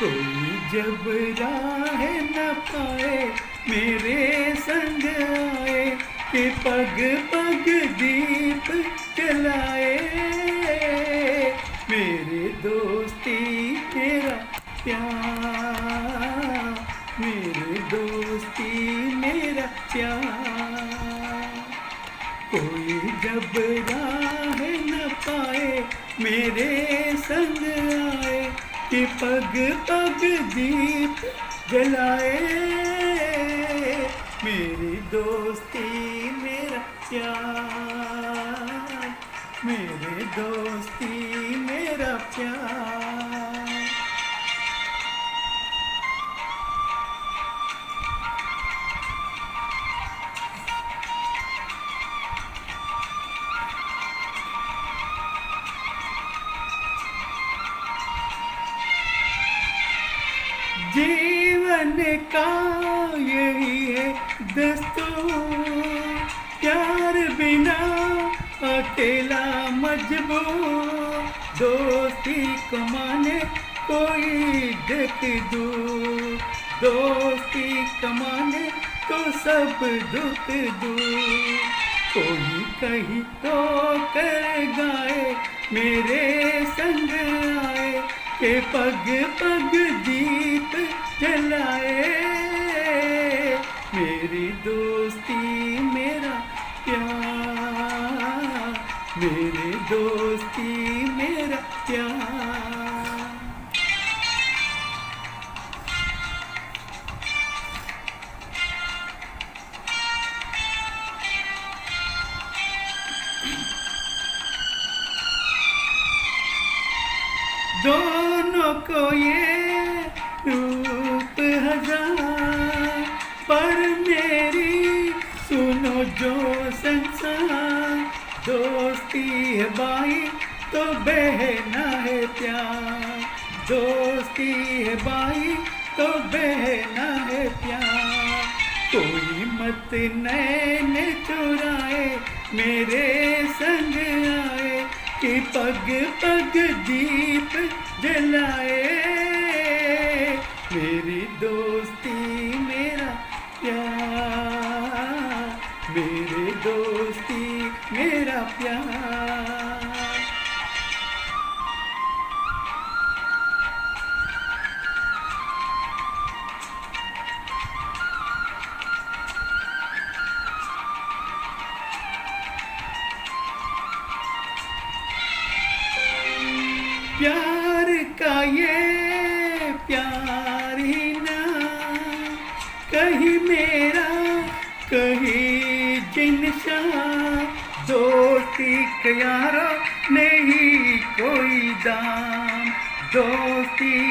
कोई जब राह न पाए, मेरे संग आए, कि पग पग दीप जलाए। मेरे दोस्ती तेरा प्यार, मेरे दोस्ती मेरा प्यार। कोई जब राह न पाए, मेरे संग आए कि पग पग दीप जलाए। मेरी दोस्ती मेरा प्यार मेरे दोस्ती मजबूर दोस्ती कमाने कोई देख दूर। दोस्ती कमाने तो सब दुख दूर। कोई कहीं तो कर गाए मेरे संग आए, के पग पग दीप जलाए। मेरी दोस्ती मेरा प्यार, मेरी दोस्ती मेरा प्यार। दोनों को ये रूप हज़ार पर मेरी सुनो जो संसार दोस्ती है भाई तो बहना है प्यार। दोस्ती है भाई तो बहना है प्यार। कोई मत नैन चुराए, मेरे संग आए, कि पग पग दीप जलाए। मेरी दोस्ती मेरा प्यार, मेरी दोस्ती मेरा प्यार प्यार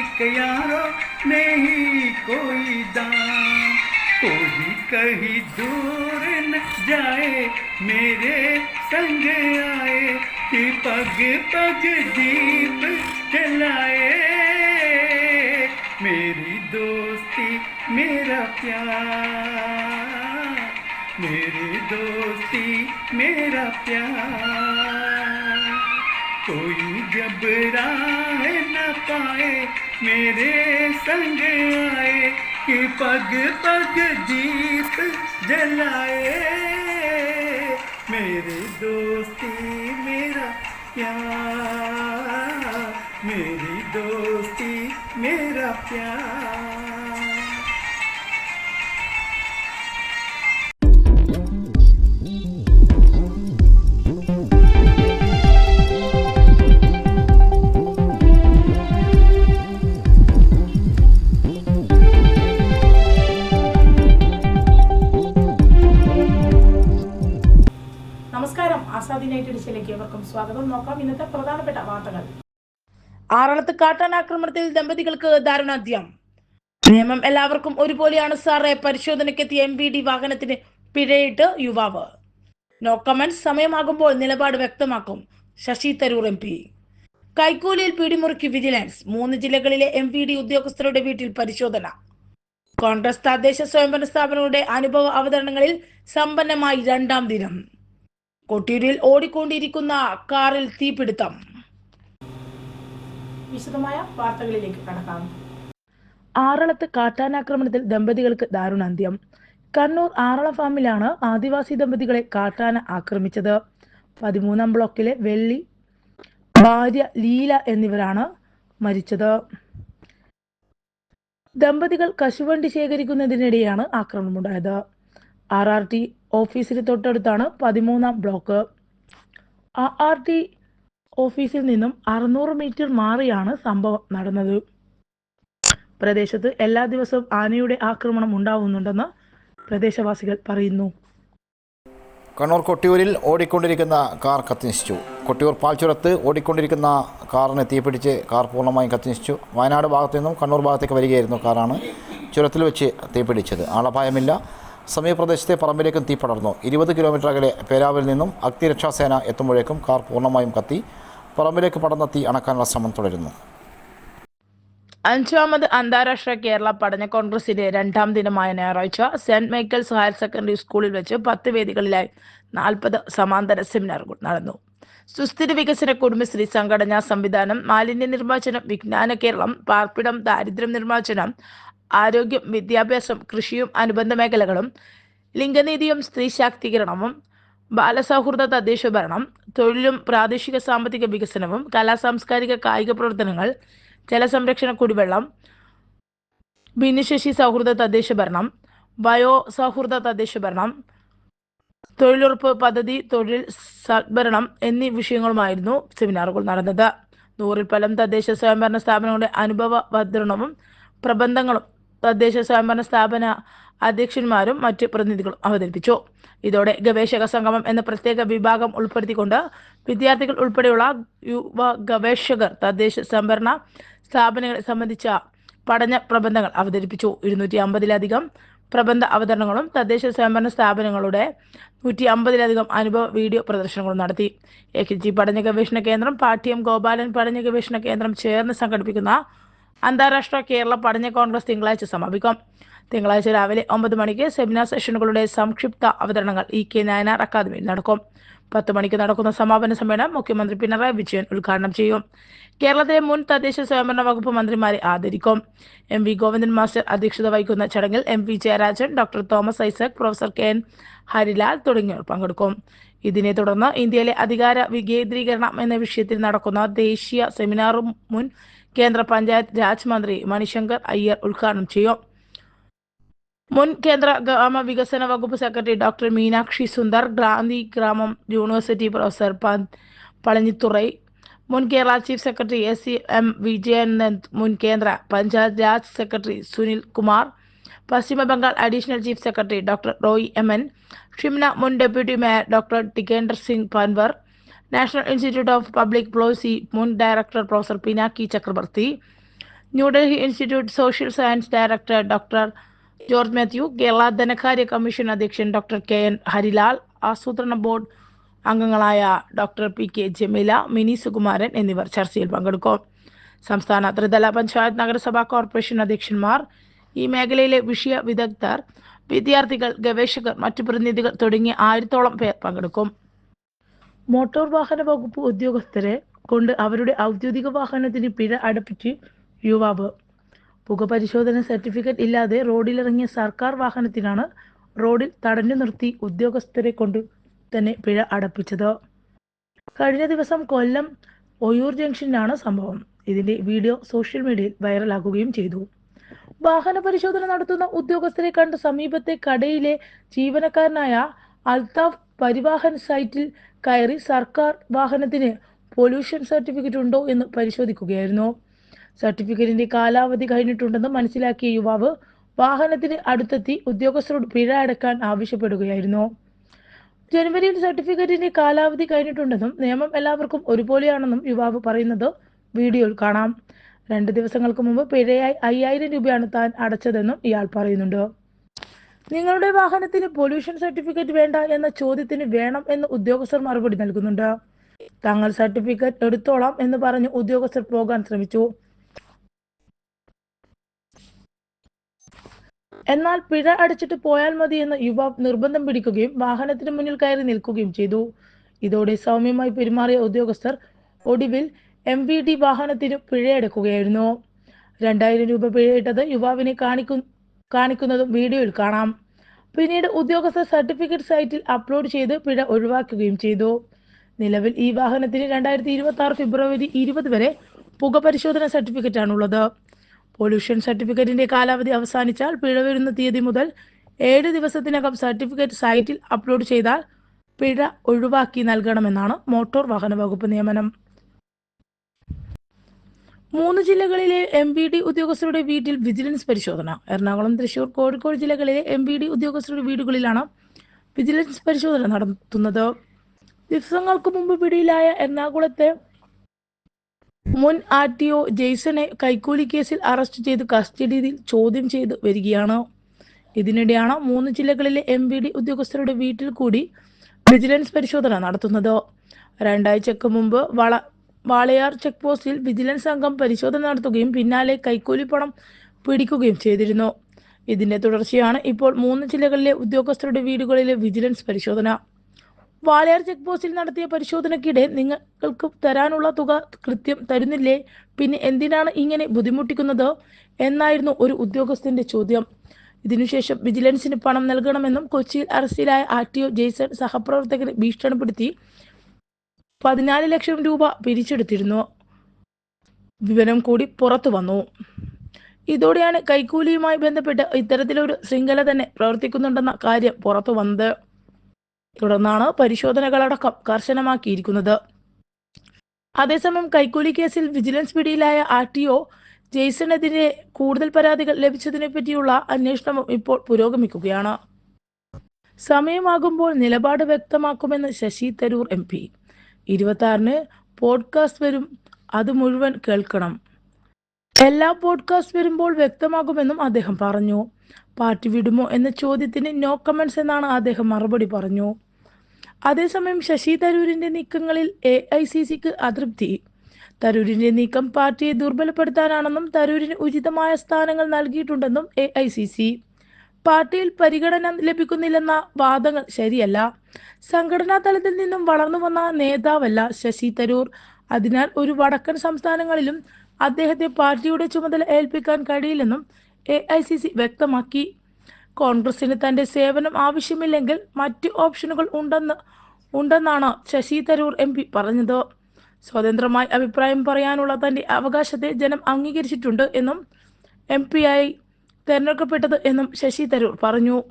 दोस्ती का यारो नहीं कोई दाम। कोई कहीं दूर न जाए, मेरे संग आए, कि पग पग दीप जलाए। मेरी दोस्ती, मेरा प्यार, मेरी दोस्ती, मेरा प्यार। जब राह न पाए, मेरे संग आए कि पग पग दीप जलाए। मेरे दोस्ती मेरा प्यार, मेरी दोस्ती मेरा प्यार। ആക്രമണത്തിൽ സ്വാഗതം. നോക്കാം ഇന്നത്തെ പ്രധാനപ്പെട്ട വാർത്തകൾ. ആറളത്ത് കാട്ടാനാക്രമണത്തിൽ ദമ്പതികൾക്ക് ദാരുണാന്ത്യം. നിയമം എല്ലാവർക്കും ഒരുപോലെയാണ് സാറേ. പരിശോധനയ്ക്കെത്തിയ എം ബി ഡി വാഹനത്തിന് പിഴയിട്ട് യുവാവ്. നോ കമന്റ് സമയമാകുമ്പോൾ നിലപാട് വ്യക്തമാക്കും. Shashi Tharoor M P. കൈക്കൂലിയിൽ പിടിമുറുക്കി വിജിലൻസ്. മൂന്ന് ജില്ലകളിലെ എം വി ഡി ഉദ്യോഗസ്ഥരുടെ വീട്ടിൽ പരിശോധന. കോൺഗ്രസ് തദ്ദേശ സ്വയംഭരണ സ്ഥാപനങ്ങളുടെ അനുഭവ അവതരണങ്ങളിൽ സമ്പന്നമായി രണ്ടാം ദിനം. കൊട്ടിയൂരിൽ ഓടിക്കൊണ്ടിരിക്കുന്ന കാറിൽ തീപിടുത്തം. വിശദമായ വാർത്തകളിലേക്ക് കടക്കാം. ആറളത്ത് കാട്ടാനാക്രമണത്തിൽ ദമ്പതികൾക്ക് ദാരുണാന്ത്യം. കണ്ണൂർ ആറള ഫാമിലാണ് ആദിവാസി ദമ്പതികളെ കാട്ടാന ആക്രമിച്ചത്. പതിമൂന്നാം ബ്ലോക്കിലെ വെള്ളി ഭാര്യ ലീല എന്നിവരാണ് മരിച്ചത്. ദമ്പതികൾ കശുവണ്ടി ശേഖരിക്കുന്നതിനിടെയാണ് ആക്രമണമുണ്ടായത്. ആർ ആർ ടി ഓഫീസിന് തൊട്ടടുത്താണ് പതിമൂന്നാം ബ്ലോക്ക്. ആർ ആർ ടി ഓഫീസിൽ നിന്നും അറുന്നൂറ് മീറ്റർ മാറിയാണ് സംഭവം നടന്നത്. പ്രദേശത്ത് എല്ലാ ദിവസവും ആനയുടെ ആക്രമണം ഉണ്ടാവുന്നുണ്ടെന്ന് പ്രദേശവാസികൾ പറയുന്നു. കണ്ണൂർ കൊട്ടിയൂരിൽ ഓടിക്കൊണ്ടിരിക്കുന്ന കാർ കത്തിനശിച്ചു. കൊട്ടിയൂർ പാൽച്ചുരത്ത് ഓടിക്കൊണ്ടിരിക്കുന്ന കാറിന് തീപിടിച്ച് കാർ പൂർണമായും കത്തിനശിച്ചു. വയനാട് ഭാഗത്തു നിന്നും കണ്ണൂർ ഭാഗത്തേക്ക് വരികയായിരുന്നു കാറാണ് ചുരത്തിൽ വെച്ച് തീപിടിച്ചത്. ആളപായമില്ല. സമീപപ്രദേശത്തെ പറമ്പിലേക്കും തീ പടർന്നു. ഇരുപത് കിലോമീറ്റർ അകലെ പേരാവിൽ നിന്നും അഗ്നിരക്ഷാസേന എത്തുമ്പോഴേക്കും കാർ പൂർണമായും കത്തി. പറമ്പിലേക്ക് പടർന്ന തീ അണക്കാനുള്ള ശ്രമം തുടരുന്നു. അഞ്ചാമത് അന്താരാഷ്ട്ര കേരള പഠന കോൺഗ്രസിന്റെ രണ്ടാം ദിനമായ ഞായറാഴ്ച സെന്റ് മൈക്കിൾസ് ഹയർ സെക്കൻഡറി സ്കൂളിൽ വെച്ച് പത്ത് വേദികളിലായി നാൽപ്പത് സമാന്തര സെമിനാറുകൾ നടന്നു. സുസ്ഥിര വികസന കുടുംബശ്രീ സംഘടനാ സംവിധാനം മാലിന്യ നിർമ്മാർജനം വിജ്ഞാന കേരളം പാർപ്പിടം ദാരിദ്ര്യം നിർമ്മാർജനം ആരോഗ്യം വിദ്യാഭ്യാസം കൃഷിയും അനുബന്ധ മേഖലകളും ലിംഗനീതിയും സ്ത്രീ ശാക്തീകരണവും ബാലസൗഹൃദ തദ്ദേശ ഭരണം തൊഴിലും പ്രാദേശിക സാമ്പത്തിക വികസനവും കലാ സാംസ്കാരിക കായിക പ്രവർത്തനങ്ങൾ ജലസംരക്ഷണ കുടിവെള്ളം ഭിന്നശേഷി സൗഹൃദ തദ്ദേശ ഭരണം വയോ സൗഹൃദ തദ്ദേശ ഭരണം തൊഴിലുറപ്പ് പദ്ധതി തൊഴിൽ സദ്ഭരണം എന്നീ വിഷയങ്ങളുമായിരുന്നു സെമിനാറുകൾ നടന്നത്. നൂറിൽ പലം തദ്ദേശ സ്വയംഭരണ സ്ഥാപനങ്ങളുടെ അനുഭവ ഭദ്രണവും പ്രബന്ധങ്ങളും തദ്ദേശ സ്വയംഭരണ സ്ഥാപന അധ്യക്ഷന്മാരും മറ്റ് പ്രതിനിധികളും അവതരിപ്പിച്ചു. ഇതോടെ ഗവേഷക സംഗമം എന്ന പ്രത്യേക വിഭാഗം ഉൾപ്പെടുത്തിക്കൊണ്ട് വിദ്യാർത്ഥികൾ ഉൾപ്പെടെയുള്ള യുവ ഗവേഷകർ തദ്ദേശ സ്വയംഭരണ സ്ഥാപനങ്ങളെ സംബന്ധിച്ച പഠന പ്രബന്ധങ്ങൾ അവതരിപ്പിച്ചു. ഇരുന്നൂറ്റി അമ്പതിലധികം പ്രബന്ധ അവതരണങ്ങളും തദ്ദേശ സ്വയംഭരണ സ്ഥാപനങ്ങളുടെ നൂറ്റി അമ്പതിലധികം അനുഭവ വീഡിയോ പ്രദർശനങ്ങളും നടത്തി. എ കെ ജി പഠന ഗവേഷണ കേന്ദ്രം പാഠ്യം ഗോപാലൻ പഠന ഗവേഷണ കേന്ദ്രം ചേർന്ന് സംഘടിപ്പിക്കുന്ന അന്താരാഷ്ട്ര കേരള പഠന കോൺഗ്രസ് തിങ്കളാഴ്ച സമാപിക്കും. തിങ്കളാഴ്ച രാവിലെ ഒമ്പത് മണിക്ക് സെമിനാർ സെഷനുകളുടെ സംക്ഷിപ്ത അവതരണങ്ങൾ ഇ കെ നായനാർ അക്കാദമിയിൽ നടക്കും. പത്ത് മണിക്ക് നടക്കുന്ന സമാപന സമ്മേളനം മുഖ്യമന്ത്രി പിണറായി വിജയൻ ഉദ്ഘാടനം ചെയ്യും. കേരളത്തിലെ മുൻ തദ്ദേശ സ്വയംഭരണ വകുപ്പ് മന്ത്രിമാരെ ആദരിക്കും. എം വി ഗോവിന്ദൻ മാസ്റ്റർ അധ്യക്ഷത വഹിക്കുന്ന ചടങ്ങിൽ M V Jayarajan doctor Thomas Isaac professor K N Harilal തുടങ്ങിയവർ പങ്കെടുക്കും. ഇതിനെ തുടർന്ന് ഇന്ത്യയിലെ അധികാര വികേന്ദ്രീകരണം എന്ന വിഷയത്തിൽ നടക്കുന്ന ദേശീയ സെമിനാറും മുൻ കേന്ദ്ര പഞ്ചായത്ത് രാജ് മന്ത്രി മണിശങ്കർ അയ്യർ ഉദ്ഘാടനം ചെയ്യും. മുൻ കേന്ദ്ര ഗ്രാമ വികസന വകുപ്പ് സെക്രട്ടറി ഡോക്ടർ മീനാക്ഷി സുന്ദർ ഗാന്ധി ഗ്രാമം യൂണിവേഴ്സിറ്റി പ്രൊഫസർ പ- പളനിത്തുറൈ മുൻ Kerala chief secretary S C M Vijayanand മുൻ കേന്ദ്ര പഞ്ചായത്ത് രാജ് സെക്രട്ടറി സുനിൽ കുമാർ പശ്ചിമ Bengal additional chief secretary doctor Roy M N Shimna മുൻ deputy mayor doctor Tikender Singh Panwar national institute of public policy മുൻ director professor Pinaki Chakravarthy New Delhi institute social science director doctor George Mathew Kerala ധനകാര്യ commission അധ്യക്ഷൻ doctor K N Harilal ആസൂത്രണ board അംഗങ്ങളായ doctor P K Jameela Mini Sukumaran എന്നിവർ ചർച്ചയിൽ പങ്കെടുക്കും. സംസ്ഥാന ത്രിതല പഞ്ചായത്ത് നഗരസഭാ കോർപ്പറേഷൻ അധ്യക്ഷന്മാർ ഈ മേഖലയിലെ വിഷയ വിദഗ്ധർ വിദ്യാർത്ഥികൾ ഗവേഷകർ മറ്റു പ്രതിനിധികൾ തുടങ്ങി ആയിരത്തോളം പേർ പങ്കെടുക്കും. മോട്ടോർ വാഹന വകുപ്പ് ഉദ്യോഗസ്ഥരെ കൊണ്ട് അവരുടെ ഔദ്യോഗിക വാഹനത്തിന് പിഴ അടപ്പിച്ച് യുവാവ് പുകപരിശോധന സർട്ടിഫിക്കറ്റ് ഇല്ലാതെ റോഡിലിറങ്ങിയ സർക്കാർ വാഹനത്തിനാണ് റോഡിൽ തടഞ്ഞു നിർത്തി ഉദ്യോഗസ്ഥരെ കൊണ്ട് തന്നെ പിഴ അടപ്പിച്ചത്. കഴിഞ്ഞ ദിവസം കൊല്ലം ഒയൂർ ജംഗ്ഷനിലാണ് സംഭവം. ഇതിന്റെ വീഡിയോ സോഷ്യൽ മീഡിയയിൽ വൈറലാകുകയും ചെയ്തു. വാഹന പരിശോധന നടത്തുന്ന ഉദ്യോഗസ്ഥരെ കണ്ട് സമീപത്തെ കടയിലെ ജീവനക്കാരനായ അൽതാഫ് പരിവാഹൻ സൈറ്റിൽ കയറി സർക്കാർ വാഹനത്തിന് പൊല്യൂഷൻ സർട്ടിഫിക്കറ്റ് ഉണ്ടോ എന്ന് പരിശോധിക്കുകയായിരുന്നു. സർട്ടിഫിക്കറ്റിന്റെ കാലാവധി കഴിഞ്ഞിട്ടുണ്ടെന്ന് മനസ്സിലാക്കിയ യുവാവ് വാഹനത്തിന് അടുത്തെത്തി ഉദ്യോഗസ്ഥരോട് പിഴ അടക്കാൻ ആവശ്യപ്പെടുകയായിരുന്നു. ജനുവരിയിൽ സർട്ടിഫിക്കറ്റിന്റെ കാലാവധി കഴിഞ്ഞിട്ടുണ്ടെന്നും നിയമം എല്ലാവർക്കും ഒരുപോലെയാണെന്നും യുവാവ് പറയുന്നത് വീഡിയോയിൽ കാണാം. രണ്ട് ദിവസങ്ങൾക്ക് മുമ്പ് പിഴയായി അയ്യായിരം രൂപയാണ് താൻ അടച്ചതെന്നും ഇയാൾ പറയുന്നുണ്ട്. നിങ്ങളുടെ വാഹനത്തിന് പൊല്യൂഷൻ സർട്ടിഫിക്കറ്റ് വേണ്ട എന്ന ചോദ്യത്തിന് വേണം എന്ന് ഉദ്യോഗസ്ഥർ മറുപടി നൽകുന്നുണ്ട്. തങ്ങൾ സർട്ടിഫിക്കറ്റ് എടുത്തോളാം എന്ന് പറഞ്ഞ് ഉദ്യോഗസ്ഥർ പോകാൻ ശ്രമിച്ചു. എന്നാൽ പിഴ അടച്ചിട്ട് പോയാൽ മതി എന്ന് യുവാവ് നിർബന്ധം പിടിക്കുകയും വാഹനത്തിന് മുന്നിൽ കയറി നിൽക്കുകയും ചെയ്തു. ഇതോടെ സൗമ്യമായി പെരുമാറിയ ഉദ്യോഗസ്ഥർ ഒടുവിൽ എം വി ഡി വാഹനത്തിന് പിഴയടക്കുകയായിരുന്നു. രണ്ടായിരം രൂപ പിഴയിട്ടത് യുവാവിനെ കാണിക്കു കാണിക്കുന്നതും വീഡിയോയിൽ കാണാം. പിന്നീട് ഉദ്യോഗസ്ഥർ സർട്ടിഫിക്കറ്റ് സൈറ്റിൽ അപ്ലോഡ് ചെയ്ത് പിഴ ഒഴിവാക്കുകയും ചെയ്തു. നിലവിൽ ഈ വാഹനത്തിന് രണ്ടായിരത്തി ഇരുപത്തി ആറ് ഫെബ്രുവരി ഇരുപത് വരെ പുക പരിശോധന സർട്ടിഫിക്കറ്റ് ആണുള്ളത് പൊല്യൂഷൻ സർട്ടിഫിക്കറ്റിന്റെ കാലാവധി അവസാനിച്ചാൽ പിഴ വരുന്ന തീയതി മുതൽ ഏഴ് ദിവസത്തിനകം സർട്ടിഫിക്കറ്റ് സൈറ്റിൽ അപ്ലോഡ് ചെയ്താൽ പിഴ ഒഴിവാക്കി നൽകണമെന്നാണ് മോട്ടോർ വാഹന വകുപ്പ് നിയമനം. മൂന്ന് ജില്ലകളിലെ എം ബി ഡി ഉദ്യോഗസ്ഥരുടെ വീട്ടിൽ വിജിലൻസ് പരിശോധന. എറണാകുളം തൃശൂർ കോഴിക്കോട് ജില്ലകളിലെ എം ബി ഡി ഉദ്യോഗസ്ഥരുടെ വീടുകളിലാണ് വിജിലൻസ് പരിശോധന നടത്തുന്നത്. ദിവസങ്ങൾക്ക് മുമ്പ് പിടിയിലായ എറണാകുളത്തെ മുൻ ആർ ടി ഒ ജെയ്സനെ കൈക്കൂലി കേസിൽ അറസ്റ്റ് ചെയ്ത് കസ്റ്റഡിയിൽ ചോദ്യം ചെയ്ത് വരികയാണ്. ഇതിനിടെയാണ് മൂന്ന് ജില്ലകളിലെ എം ബി ഡി ഉദ്യോഗസ്ഥരുടെ വീട്ടിൽ കൂടി വിജിലൻസ് പരിശോധന നടത്തുന്നത്. രണ്ടാഴ്ചക്ക് മുമ്പ് വള വാളയാർ ചെക്ക് പോസ്റ്റിൽ വിജിലൻസ് സംഘം പരിശോധന നടത്തുകയും പിന്നാലെ കൈക്കൂലി പണം പിടിക്കുകയും ചെയ്തിരുന്നു. ഇതിന്റെ തുടർച്ചയാണ് ഇപ്പോൾ മൂന്ന് ജില്ലകളിലെ ഉദ്യോഗസ്ഥരുടെ വീടുകളിലെ വിജിലൻസ് പരിശോധന. വാളയാർ ചെക്ക് പോസ്റ്റിൽ നടത്തിയ പരിശോധനയ്ക്കിടെ നിങ്ങൾക്ക് തരാനുള്ള തുക കൃത്യം തരുന്നില്ലേ? പിന്നെ എന്തിനാണ് ഇങ്ങനെ ബുദ്ധിമുട്ടിക്കുന്നത്? എന്നായിരുന്നു ഒരു ഉദ്യോഗസ്ഥന്റെ ചോദ്യം. ഇതിനുശേഷം വിജിലൻസിന് പണം നൽകണമെന്നും കൊച്ചിയിൽ അറസ്റ്റിലായ ആർ ടി ഒ ജെയ്സൺ സഹപ്രവർത്തകരെ ഭീഷണിപ്പെടുത്തി പതിനാല് ലക്ഷം രൂപ പിരിച്ചെടുത്തിരുന്നു. വിവരം കൂടി പുറത്തു വന്നു. ഇതോടെയാണ് കൈക്കൂലിയുമായി ബന്ധപ്പെട്ട് ഇത്തരത്തിലൊരു ശൃംഖല തന്നെ പ്രവർത്തിക്കുന്നുണ്ടെന്ന കാര്യം പുറത്തു വന്നത്. തുടർന്നാണ് പരിശോധനകളടക്കം കർശനമാക്കിയിരിക്കുന്നത്. അതേസമയം കൈക്കൂലി കേസിൽ വിജിലൻസ് പിടിയിലായ ആർ ടി ഒ ജെയ്സണെതിരെ കൂടുതൽ പരാതികൾ ലഭിച്ചതിനെ പറ്റിയുള്ള അന്വേഷണവും ഇപ്പോൾ പുരോഗമിക്കുകയാണ്. സമയമാകുമ്പോൾ നിലപാട് വ്യക്തമാക്കുമെന്ന് ശശി തരൂർ എം ഇരുപത്തി പോഡ്കാസ്റ്റ് വരും. അത് മുഴുവൻ കേൾക്കണം. എല്ലാ പോഡ്കാസ്റ്റ് വരുമ്പോൾ വ്യക്തമാകുമെന്നും അദ്ദേഹം പറഞ്ഞു. പാർട്ടി വിടുമോ എന്ന ചോദ്യത്തിന് നോ കമൻസ് എന്നാണ് അദ്ദേഹം മറുപടി പറഞ്ഞു. അതേസമയം ശശി തരൂരിന്റെ നീക്കങ്ങളിൽ എ ഐ സി സിക്ക് അതൃപ്തി. തരൂരിന്റെ നീക്കം പാർട്ടിയെ ദുർബലപ്പെടുത്താനാണെന്നും തരൂരിന് ഉചിതമായ സ്ഥാനങ്ങൾ നൽകിയിട്ടുണ്ടെന്നും എ ഐ സി സി പാർട്ടിയിൽ പരിഗണന ലഭിക്കുന്നില്ലെന്ന വാദങ്ങൾ ശരിയല്ല. സംഘടനാ തലത്തിൽ നിന്നും വളർന്നു വന്ന നേതാവല്ല ശശി തരൂർ. അതിനാൽ ഒരു വടക്കൻ സംസ്ഥാനങ്ങളിലും അദ്ദേഹത്തെ പാർട്ടിയുടെ ചുമതല ഏൽപ്പിക്കാൻ കഴിയില്ലെന്നും എ ഐ സി സി വ്യക്തമാക്കി. കോൺഗ്രസിന് തന്റെ സേവനം ആവശ്യമില്ലെങ്കിൽ മറ്റ് ഓപ്ഷനുകൾ ഉണ്ടെന്ന് ഉണ്ടെന്നാണ് ശശി തരൂർ എം പി പറഞ്ഞത്. സ്വതന്ത്രമായി അഭിപ്രായം പറയാനുള്ള തന്റെ അവകാശത്തെ ജനം അംഗീകരിച്ചിട്ടുണ്ട് എന്നും എം പി ആയി തെരഞ്ഞെടുക്കപ്പെട്ടത് എന്നും ശശി തരൂർ പറഞ്ഞു.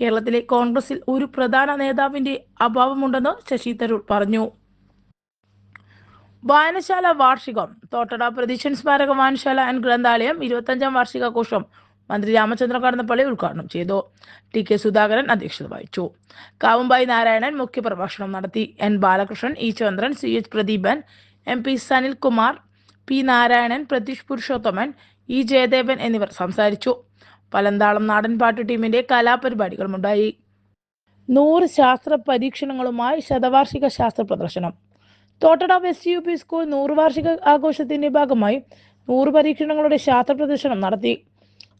കേരളത്തിലെ കോൺഗ്രസിൽ ഒരു പ്രധാന നേതാവിന്റെ അഭാവമുണ്ടെന്ന് ശശി തരൂർ പറഞ്ഞു. വായനശാല വാർഷികം തോട്ടട പ്രതീക്ഷൻ സ്മാരക വായനശാല ആൻഡ് ഗ്രന്ഥാലയം ഇരുപത്തഞ്ചാം വാർഷികാഘോഷം മന്ത്രി രാമചന്ദ്രൻ കടന്നപ്പള്ളി ഉദ്ഘാടനം ചെയ്തു. ടി കെ സുധാകരൻ അധ്യക്ഷത വഹിച്ചു. കാവുംബായി നാരായണൻ മുഖ്യപ്രഭാഷണം നടത്തി. N Balakrishnan E Chandran C H Pradeepan M P Sanilkumar P Narayanan Pratheesh Purushothaman E Jayadevan എന്നിവർ സംസാരിച്ചു. പലന്താളം നാടൻപാട്ട് ടീമിന്റെ കലാപരിപാടികളുമുണ്ടായി. നൂറ് ശാസ്ത്ര പരീക്ഷണങ്ങളുമായി ശതവാർഷിക ശാസ്ത്ര പ്രദർശനം. Thottada west U P school നൂറ് വാർഷിക ആഘോഷത്തിന്റെ ഭാഗമായി നൂറ് പരീക്ഷണങ്ങളുടെ ശാസ്ത്ര പ്രദർശനം നടത്തി.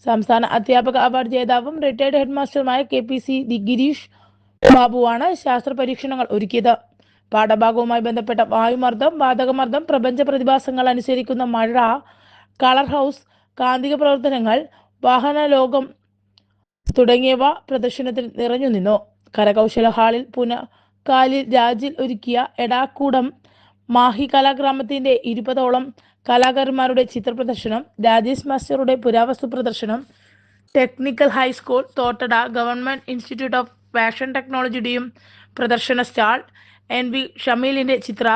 സംസ്ഥാന അധ്യാപക അവാർഡ് ജേതാവും റിട്ടയർഡ് ഹെഡ്മാസ്റ്ററുമായ കെ പി സി ദി ഗിരീഷ് ബാബുവാണ് ശാസ്ത്ര പരീക്ഷണങ്ങൾ ഒരുക്കിയത്. പാഠഭാഗവുമായി ബന്ധപ്പെട്ട വായുമർദ്ദം വാതകമർദ്ദം പ്രപഞ്ച പ്രതിഭാസങ്ങൾ അനുസരിക്കുന്ന മഴ കളർ ഹൗസ് കാന്തിക പ്രവർത്തനങ്ങൾ വാഹന ലോകം തുടങ്ങിയവ പ്രദർശനത്തിൽ നിറഞ്ഞു നിന്നു. കരകൗശല ഹാളിൽ പുനകാലിൽ രാജിൽ ഒരുക്കിയ എടാക്കൂടം മാഹി കലാഗ്രാമത്തിന്റെ ഇരുപതോളം കലാകാരന്മാരുടെ ചിത്രപ്രദർശനം രാജേഷ് മാസ്റ്ററുടെ പുരാവസ്തു പ്രദർശനം technical high school Thottada government institute of fashion ടെക്നോളജിയുടെയും പ്രദർശന സ്റ്റാൾ എൻ വി ഷമീലിന്റെ ചിത്ര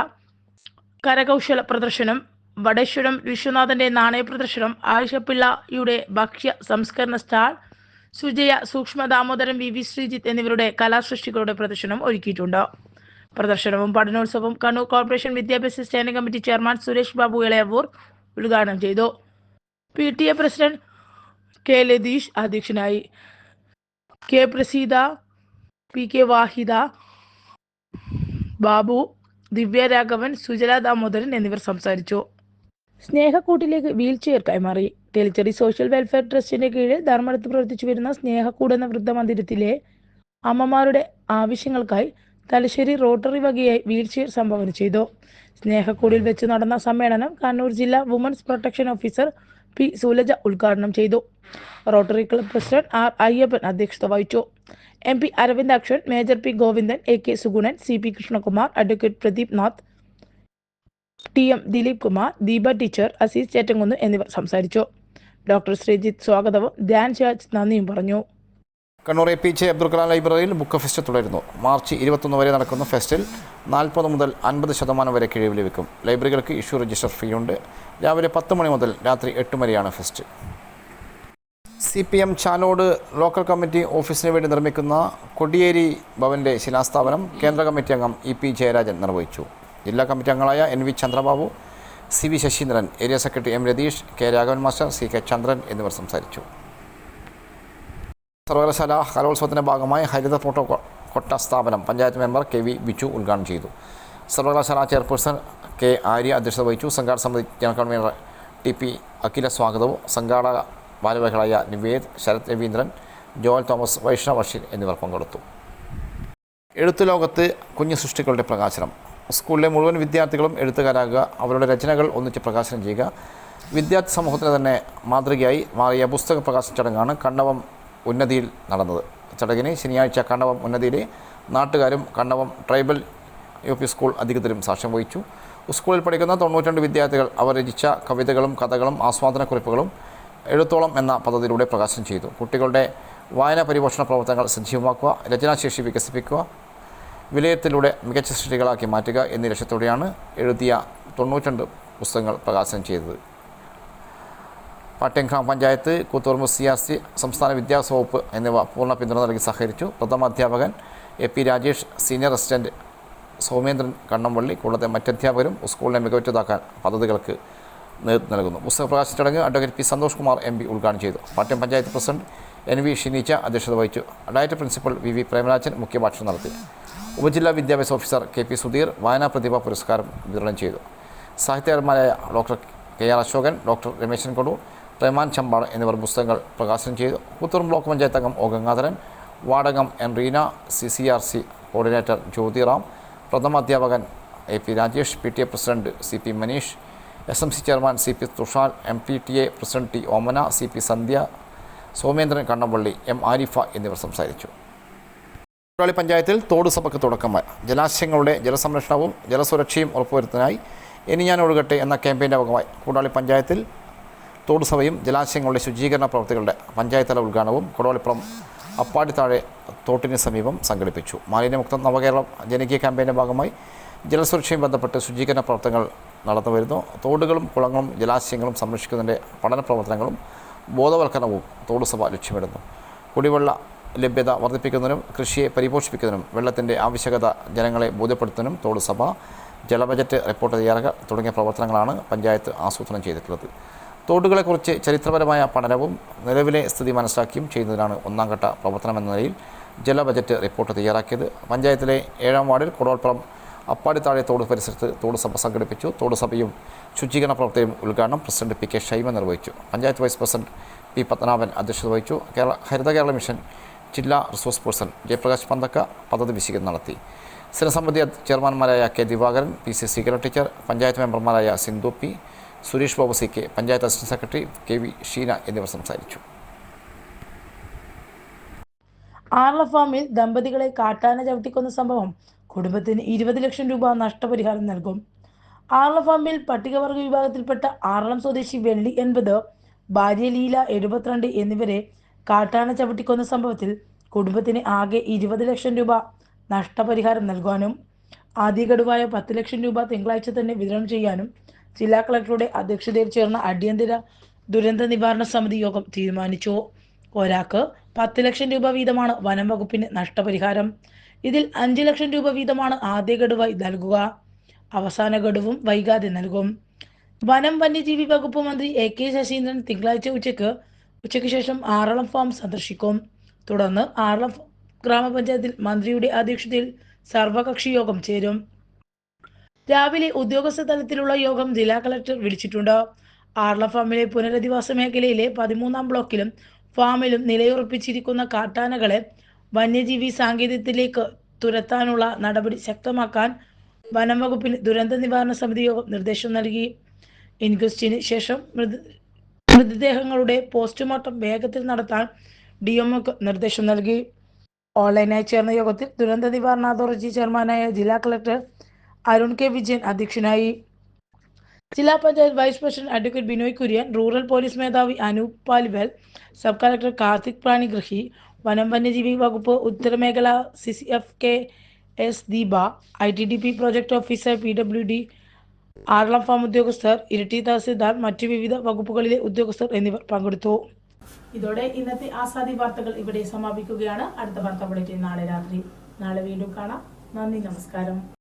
കരകൗശല പ്രദർശനം വടേശ്വരം വിശ്വനാഥന്റെ നാണയ പ്രദർശനം ആയിഷപ്പിള്ളയുടെ ഭക്ഷ്യ സംസ്കരണ സ്റ്റാൾ സുജയ സൂക്ഷ്മ ദാമോദരൻ വി വി ശ്രീജിത്ത് എന്നിവരുടെ കലാസൃഷ്ടികളുടെ പ്രദർശനം ഒരുക്കിയിട്ടുണ്ട്. പ്രദർശനവും പഠനോത്സവവും കണ്ണൂർ കോർപ്പറേഷൻ വിദ്യാഭ്യാസ standing committee chairman Suresh Babu Ilayavoor ഉദ്ഘാടനം ചെയ്തു. P T A president K Latheesh അധ്യക്ഷനായി. K Praseetha P K Vahida Babu Divya Raghavan Sujala Damodaran എന്നിവർ സംസാരിച്ചു. സ്നേഹക്കൂട്ടിലേക്ക് വീൽ ചെയർ കൈമാറി. തെളിച്ചെറി സോഷ്യൽ വെൽഫെയർ ട്രസ്റ്റിന്റെ കീഴിൽ ധർമ്മടത്ത് പ്രവർത്തിച്ചു വരുന്ന സ്നേഹക്കൂട് എന്ന വൃദ്ധമന്ദിരത്തിലെ അമ്മമാരുടെ ആവശ്യങ്ങൾക്കായി തലശ്ശേരി റോട്ടറി വകയായി വീൽ ചെയർ സംഭാവന ചെയ്തു. സ്നേഹക്കൂടിൽ വെച്ച് നടന്ന സമ്മേളനം കണ്ണൂർ ജില്ലാ women's protection officer P. Sulaja ഉദ്ഘാടനം ചെയ്തു. Rotary club president R. Ayyappan അധ്യക്ഷത വഹിച്ചു. M. P. Aravindakshan major P. Govindan A. K. Sugunan C. P. Krishnakumar advocate Pradeep Nath T M Dileep Kumar Deepa teacher Azeez Chettankunnu എന്നിവർ സംസാരിച്ചു. Doctor Sreejith സ്വാഗതവും ധ്യാൻ നന്ദിയും പറഞ്ഞു. Kannur A P J Abdul Kalam ലൈബ്രറിയിൽ book fest തുടരുന്നു. March ഇരുപത്തൊന്ന് വരെ നടക്കുന്ന ഫെസ്റ്റിൽ നാൽപ്പത് മുതൽ അൻപത് ശതമാനം വരെ കിഴിവ് ലഭിക്കും. ലൈബ്രറികൾക്ക് ഇഷ്യൂ രജിസ്റ്റർ ഫീ ഉണ്ട് രാവിലെ പത്ത് മണി മുതൽ രാത്രി എട്ട് വരെയാണ് fest. C P M Chalode local committee ഓഫീസിന് വേണ്ടി നിർമ്മിക്കുന്ന കൊടിയേരി ഭവന്റെ ശിലാസ്ഥാപനം കേന്ദ്ര കമ്മിറ്റി അംഗം ഇ പി ജയരാജൻ നിർവഹിച്ചു. ജില്ലാ കമ്മിറ്റി അംഗങ്ങളായ N V Chandrababu C V Saseendran area secretary M Ratheesh K Raghavan master C K Chandran എന്നിവർ സംസാരിച്ചു. സർവകലാശാല കലോത്സവത്തിന്റെ ഭാഗമായി ഹരിത ഫോട്ടോ കൊട്ട സ്ഥാപനം panchayat member K V Biju ഉദ്ഘാടനം ചെയ്തു. സർവകലാശാല ചെയർപേഴ്സൺ കെ ആര്യ അധ്യക്ഷത വഹിച്ചു. സംഘാടക സമിതി general convener T P Akhila സ്വാഗതവും സംഘാടക ഭാരവാഹികളായ നിവേദ് ശരത് രവീന്ദ്രൻ ജോയൽ തോമസ് വൈഷ്ണവ് എന്നിവർ പങ്കെടുത്തു. എഴുത്തു ലോകത്ത് കുഞ്ഞു സൃഷ്ടികളുടെ പ്രകാശനം. സ്കൂളിലെ മുഴുവൻ വിദ്യാർത്ഥികളും എഴുത്തുകാരാകുക. അവരുടെ രചനകൾ ഒന്നിച്ച് പ്രകാശനം ചെയ്യുക. വിദ്യാർത്ഥി സമൂഹത്തിന് തന്നെ മാതൃകയായി മാറിയ പുസ്തക പ്രകാശന ചടങ്ങാണ് കണ്ണവം ഉന്നതിയിൽ നടന്നത്. ചടങ്ങിന് ശനിയാഴ്ച കണ്ണവം ഉന്നതിയിലെ നാട്ടുകാരും Kannavam tribal U P school അധികൃതരും സാക്ഷ്യം വഹിച്ചു. സ്കൂളിൽ പഠിക്കുന്ന തൊണ്ണൂറ്റി വിദ്യാർത്ഥികൾ അവർ രചിച്ച കവിതകളും കഥകളും ആസ്വാദന കുറിപ്പുകളും എഴുത്തോളം എന്ന പദ്ധതിയിലൂടെ പ്രകാശനം ചെയ്തു. കുട്ടികളുടെ വായന പരിപോഷണ പ്രവർത്തനങ്ങൾ സജീവമാക്കുക രചനാശേഷി വികസിപ്പിക്കുക വിലയിരുത്തലിലൂടെ മികച്ച സൃഷ്ടികളാക്കി മാറ്റുക എന്നീ ലക്ഷ്യത്തോടെയാണ് എഴുതിയ തൊണ്ണൂറ്റിരണ്ട് പുസ്തകങ്ങൾ പ്രകാശനം ചെയ്തത്. പാട്യം ഗ്രാമപഞ്ചായത്ത് കൂത്തുപറമ്പ് സി ആർ സംസ്ഥാന വിദ്യാഭ്യാസ വകുപ്പ് എന്നിവ പൂർണ പിന്തുണ നൽകി സഹകരിച്ചു. പ്രഥമ അധ്യാപകൻ A P Rajesh senior assistant Saumendran Kannampally കൂടാതെ മറ്റധ്യാപകരും സ്കൂളിനെ മികവുറ്റതാക്കാൻ പദ്ധതികൾക്ക് നേതൃത്വം നൽകുന്നു. പുസ്തക പ്രകാശന ചടങ്ങ് advocate P Santhosh Kumar M P ഉദ്ഘാടനം ചെയ്തു. Pattiam panchayat president N V Shineecha അധ്യക്ഷത വഹിച്ചു. Diet principal V V Premarajan മുഖ്യഭാഷണം നടത്തി. ഉപജില്ലാ വിദ്യാഭ്യാസ ഓഫീസർ കെ പി സുധീർ വായനാ പ്രതിഭ പുരസ്കാരം വിതരണം ചെയ്തു. സാഹിത്യകാരന്മാരായ doctor K R Ashokan doctor Rameshan Kodur Rahman Chambad എന്നിവർ പുസ്തകങ്ങൾ പ്രകാശനം ചെയ്തു. പുത്തൂർ ബ്ലോക്ക് പഞ്ചായത്ത് അംഗം O Gangadharan Vadakam N Reena C C R C coordinator Jyothiram പ്രഥമ അധ്യാപകൻ A P Rajesh P T A president C P Maneesh S M C chairman C P Thushal M P T A president T Omana C P Sandhya Somendran Kannampally M Arifa എന്നിവർ സംസാരിച്ചു. കുട്ടനാളി പഞ്ചായത്തിൽ തോട് സഭയ്ക്ക് തുടക്കമായി. ജലാശയങ്ങളുടെ ജലസംരക്ഷണവും ജലസുരക്ഷയും ഉറപ്പുവരുത്താനായി ഇനി ഞാൻ ഒഴുകട്ടെ എന്ന ക്യാമ്പയിന്റെ ഭാഗമായി കൂടാളി പഞ്ചായത്തിൽ തോട് സഭയും ജലാശയങ്ങളുടെ ശുചീകരണ പ്രവർത്തികളുടെ പഞ്ചായത്ത് തല ഉദ്ഘാടനവും അപ്പാടി അപ്പാടിത്താഴെ തോട്ടിന് സമീപം സംഘടിപ്പിച്ചു. മാലിന്യമുക്തം നവകേരളം ജനകീയ ക്യാമ്പയിന്റെ ഭാഗമായി ജലസുരക്ഷയും ബന്ധപ്പെട്ട് ശുചീകരണ പ്രവർത്തനങ്ങൾ നടന്നു വരുന്നു. തോടുകളും കുളങ്ങളും ജലാശയങ്ങളും സംരക്ഷിക്കുന്നതിന്റെ പഠന പ്രവർത്തനങ്ങളും ബോധവൽക്കരണവും തോട് സഭ ലക്ഷ്യമിടുന്നു. കുടിവെള്ള ലഭ്യത വർദ്ധിപ്പിക്കുന്നതിനും കൃഷിയെ പരിപോഷിപ്പിക്കുന്നതിനും വെള്ളത്തിന്റെ ആവശ്യകത ജനങ്ങളെ ബോധ്യപ്പെടുത്തുന്നതിനും തോട് സഭ ജല ജലബജറ്റ് റിപ്പോർട്ട് തയ്യാറാക്കുക തുടങ്ങിയ പ്രവർത്തനങ്ങളാണ് പഞ്ചായത്ത് ആസൂത്രണം ചെയ്തിട്ടുള്ളത്. തോടുകളെക്കുറിച്ച് ചരിത്രപരമായ പഠനവും നിലവിലെ സ്ഥിതി മനസ്സിലാക്കിയും ചെയ്യുന്നതിനാണ് ഒന്നാം ഘട്ട പ്രവർത്തനം എന്ന നിലയിൽ ജല ബജറ്റ് റിപ്പോർട്ട് തയ്യാറാക്കിയത്. പഞ്ചായത്തിലെ ഏഴാം വാർഡിൽ കൊടോൾപ്പുറം അപ്പാടിത്താഴെ തോട് പരിസരത്ത് തോട് സഭ സംഘടിപ്പിച്ചു. തോട് സഭയും ശുചീകരണ പ്രവർത്തനവും ഉദ്ഘാടനം പ്രസിഡന്റ് പി കെ ഷൈമ നിർവഹിച്ചു. Panchayat vice president P Padmanabhan അധ്യക്ഷത വഹിച്ചു. കേരള ഹരിത കേരള മിഷൻ ജില്ലാ റിസോഴ്സ് പേഴ്സൺ ജയപ്രകാശ് പന്തക്ക പദ്ധതി വിശീകരണം നടത്തി. സ്ഥിരസമിതി ചെയർമാൻമാരായ K Divakaran P C Seekara teacher panchayat മെമ്പർമാരായ Sindhu P Suresh Babu C K panchayat assistant secretary K V Sheena എന്നിവർ സംസാരിച്ചു. ആർല ഫാമിൽ ദമ്പതികളെ കാട്ടാന ചവിട്ടിക്കൊന്ന സംഭവം കുടുംബത്തിന് ഇരുപത് ലക്ഷം രൂപ നഷ്ടപരിഹാരം നൽകും. ആർല ഫാമിൽ പട്ടികവർഗ വിഭാഗത്തിൽപ്പെട്ട ആറളം സ്വദേശി വെള്ളി എൺപത് ഭാര്യ ലീല എഴുപത്തിരണ്ട് എന്നിവരെ കാട്ടാന ചവിട്ടിക്കൊന്ന സംഭവത്തിൽ കുടുംബത്തിന് ആകെ ഇരുപത് ലക്ഷം രൂപ നഷ്ടപരിഹാരം നൽകാനും ആദ്യ ഗഡുവായ പത്ത് ലക്ഷം രൂപ തിങ്കളാഴ്ച തന്നെ വിതരണം ചെയ്യാനും ജില്ലാ കളക്ടറുടെ അധ്യക്ഷതയിൽ ചേർന്ന അടിയന്തര ദുരന്ത നിവാരണ സമിതി യോഗം തീരുമാനിച്ചു. ഒരാൾക്ക് പത്ത് ലക്ഷം രൂപ വീതമാണ് വനം വകുപ്പിന് നഷ്ടപരിഹാരം. ഇതിൽ അഞ്ച് ലക്ഷം രൂപ വീതമാണ് ആദ്യ ഗഡുവായി നൽകുക. അവസാന ഗഡുവും വൈകാതെ നൽകും. വനം വന്യജീവി വകുപ്പ് മന്ത്രി എ കെ ശശീന്ദ്രൻ തിങ്കളാഴ്ച ഉച്ചയ്ക്ക് ഉച്ചയ്ക്ക് ശേഷം ആറളം ഫാം സന്ദർശിക്കും. തുടർന്ന് ആറളം ഗ്രാമപഞ്ചായത്തിൽ മന്ത്രിയുടെ അധ്യക്ഷതയിൽ സർവകക്ഷി യോഗം ചേരും. രാവിലെ ഉദ്യോഗസ്ഥ തലത്തിലുള്ള യോഗം ജില്ലാ കളക്ടർ വിളിച്ചിട്ടുണ്ട്. ആർല ഫാമിലെ പുനരധിവാസ മേഖലയിലെ പതിമൂന്നാം ബ്ലോക്കിലും ഫാമിലും നിലയുറപ്പിച്ചിരിക്കുന്ന കാട്ടാനകളെ വന്യജീവി സാങ്കേതികത്തിലേക്ക് തുരത്താനുള്ള നടപടി ശക്തമാക്കാൻ വനം വകുപ്പിന് ദുരന്ത നിവാരണ സമിതി യോഗം നിർദ്ദേശം നൽകി. ഇൻക്വസ്റ്റിന് ശേഷം മൃത മൃതദേഹങ്ങളുടെ പോസ്റ്റ്മോർട്ടം വേഗത്തിൽ നടത്താൻ ഡി എംഒക്ക് നിർദ്ദേശം നൽകി. ഓൺലൈനായി ചേർന്ന യോഗത്തിൽ ദുരന്ത നിവാരണ അതോറിറ്റി ചെയർമാനായ ജില്ലാ കളക്ടർ അരുൺ കെ വിജയൻ അധ്യക്ഷനായി. ജില്ലാ panchayat vice president advocate Binoy Kurian rural police മേധാവി അനൂപ് പാലിവൽ സബ് കളക്ടർ കാർത്തിക് പ്രാണിഗ്രഹി വനം വന്യജീവി വകുപ്പ് ഉത്തരമേഖല C C F K S Deepa I T D P project officer P W D Aralam farm ഉദ്യോഗസ്ഥർ ഇരിട്ടി തഹസിൽദാർ മറ്റു വിവിധ വകുപ്പുകളിലെ ഉദ്യോഗസ്ഥർ എന്നിവർ പങ്കെടുത്തു. ഇതോടെ ഇന്നത്തെ ആസാദി വാർത്തകൾ ഇവിടെ സമാപിക്കുകയാണ്. അടുത്ത വാർത്ത നാളെ രാത്രി. നാളെ വീണ്ടും കാണാം. നന്ദി നമസ്കാരം.